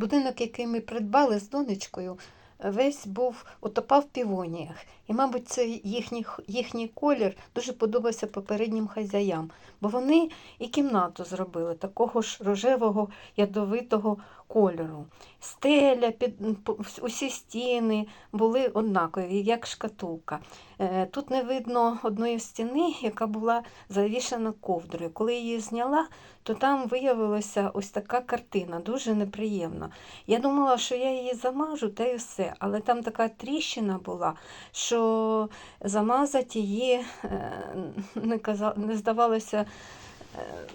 Будинок, який ми придбали з донечкою, весь був утопав в півоніях. І, мабуть, це їхній, їхній колір дуже подобався попереднім хазяям, бо вони і кімнату зробили такого ж рожевого ядовитого кольору. Стеля, під, усі стіни були однакові, як шкатулка. Е, Тут не видно одної стіни, яка була завішана ковдрою. Коли її зняла, то там виявилася ось така картина, дуже неприємна. Я думала, що я її замажу, та й все. Але там така тріщина була, що замазати її е, не, каза... не здавалося,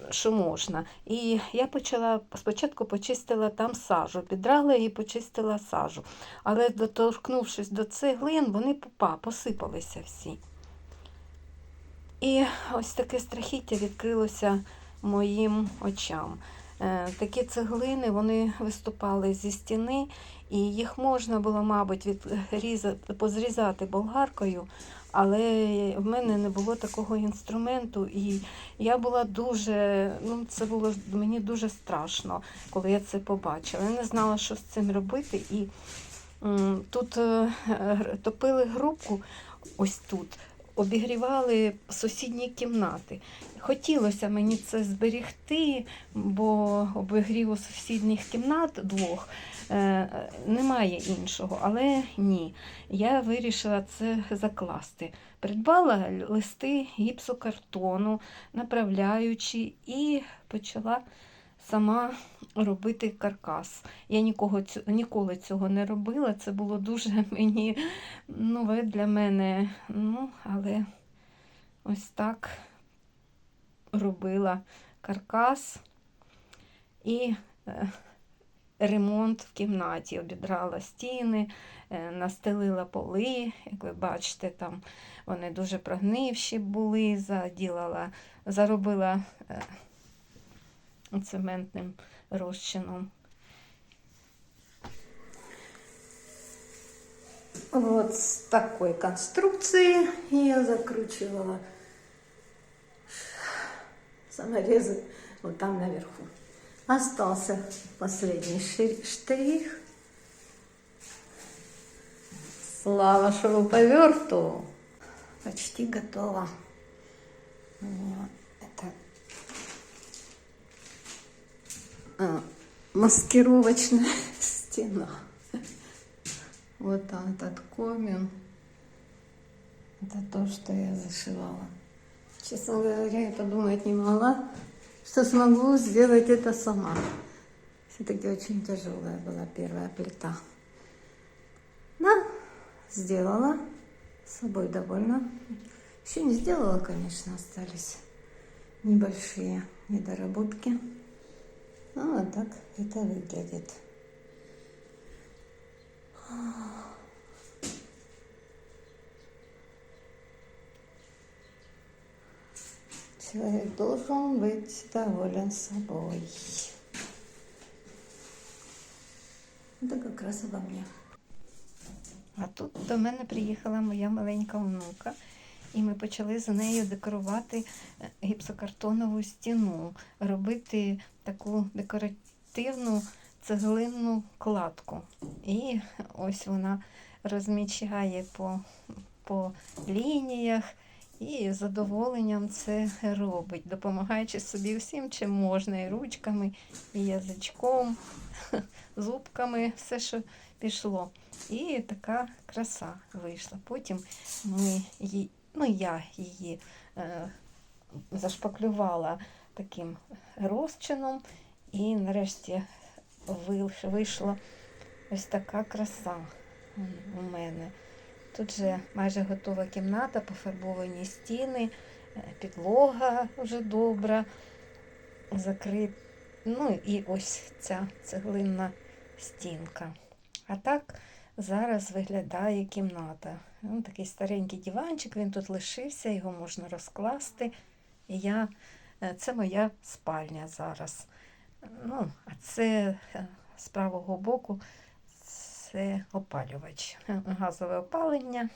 що можна. І я почала спочатку почистила там сажу, підрала і почистила сажу. Але доторкнувшись до цеглин, вони попа, посипалися всі. І ось таке страхіття відкрилося моїм очам. Е, Такі цеглини вони виступали зі стіни, і їх можна було, мабуть, відрізати, позрізати болгаркою, але в мене не було такого інструменту, і я була дуже, ну це було мені дуже страшно, коли я це побачила. Я не знала, що з цим робити. І тут е, топили грубку ось тут, обігрівали сусідні кімнати. Хотілося мені це зберегти, бо обігріву сусідніх кімнат двох е, немає іншого, але ні. Я вирішила це закласти. Придбала листи гіпсокартону, направляючи, і почала сама робити каркас. Я нікого, ніколи цього не робила. Це було дуже мені нове для мене. Ну, але ось так робила каркас і е, ремонт в кімнаті. Обідрала стіни, е, настелила поли. Як ви бачите, там вони дуже прогнивші були, заділала, заробила е, цементним розчином. Вот с такой конструкции я закручивала саморезы вот там наверху. Остался последний штрих. Слава шуруповерту. Почти готово. Вот это а, маскировочная стена. Вот этот комин. Это то, что я зашивала. Честно говоря, я подумать не могла, что смогу сделать это сама. Все-таки очень тяжелая была первая плита. Да, сделала. С собой довольна. Еще не сделала, конечно, остались небольшие недоработки. Ну, вот так это выглядит. Человек должен быть доволен собой. Это как раз обо мне. А тут до мене приїхала моя маленька онука, і ми почали за нею декорувати е, гіпсокартонову стіну, робити таку декоративну цеглинну кладку. І ось вона розмічає по, по лініях і з задоволенням це робить, допомагаючи собі всім, чим можна, і ручками, і язичком, зубками, все, що пішло. І така краса вийшла. Потім ми її, ну я її е, зашпаклювала таким розчином, і нарешті вийшла ось така краса у мене. Тут же майже готова кімната, пофарбовані стіни, е, підлога вже добра, закрит. Ну і ось ця цеглинна стінка. А так зараз виглядає кімната. Ну, такий старенький диванчик, він тут лишився, його можна розкласти. І я, е, це моя спальня зараз. Ну, а це е, з правого боку це опалювач. Газове опалення.